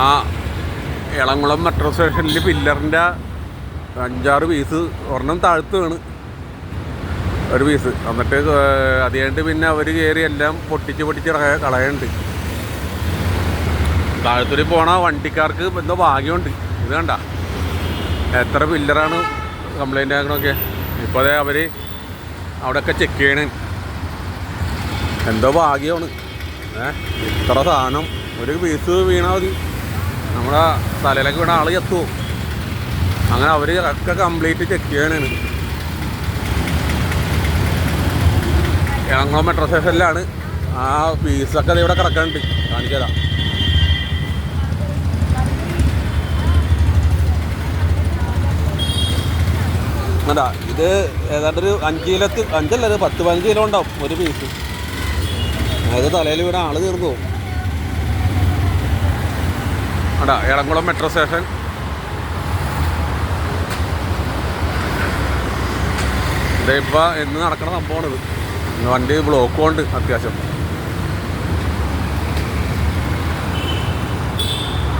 ആ എളംകുളം മെട്രോ സ്റ്റേഷനിൽ പില്ലറിന്റെ അഞ്ചാറ് പീസ് ഒരെണ്ണം താഴ്ത്ത് വീണ്. ഒരു പീസ് എന്നിട്ട് അത് കഴിഞ്ഞിട്ട് പിന്നെ അവർ കയറി എല്ലാം പൊട്ടിച്ച് പൊട്ടിച്ച് കളയുണ്ട്. താഴത്തൂരി പോണ വണ്ടിക്കാർക്ക് എന്തോ ഭാഗ്യമുണ്ട്. ഇത് കണ്ട? എത്ര പില്ലറാണ് കംപ്ലൈന്റ് ആക്കണമൊക്കെ ഇപ്പോൾ അതേ അവർ അവിടെയൊക്കെ ചെക്ക് ചെയ്യണേ. എന്തോ ഭാഗ്യമാണ്. ഏ ഇത്ര സാധനം. ഒരു പീസ് വീണാൽ മതി. നമ്മുടെ തലയിലേക്ക് വീണ ആൾ എത്തുമോ അങ്ങനെ അവർ ഒക്കെ കംപ്ലീറ്റ് ചെക്ക് ചെയ്യണേന് എറണാകുളം മെട്രോ സ്റ്റേഷനിലാണ് ആ പീസൊക്കെ ഇവിടെ കിടക്കാനുണ്ട് കാണിച്ചതാ അതാ ഇത് ഏതാണ്ട് ഒരു അഞ്ച് കിലോ അഞ്ചല്ല ഒരു പത്ത് പതിനഞ്ച് കിലോ ഉണ്ടാവും ഒരു പീസ് അതായത് തലയിൽ ഇവിടെ ആൾ തീർന്നു. പോകും അടാ എളംകുളം മെട്രോ സ്റ്റേഷൻ ഇതേ ഇപ്പം എന്ന് നടക്കണ സംഭവമാണിത്. വണ്ടി ബ്ലോക്കും ഉണ്ട് അത്യാവശ്യം.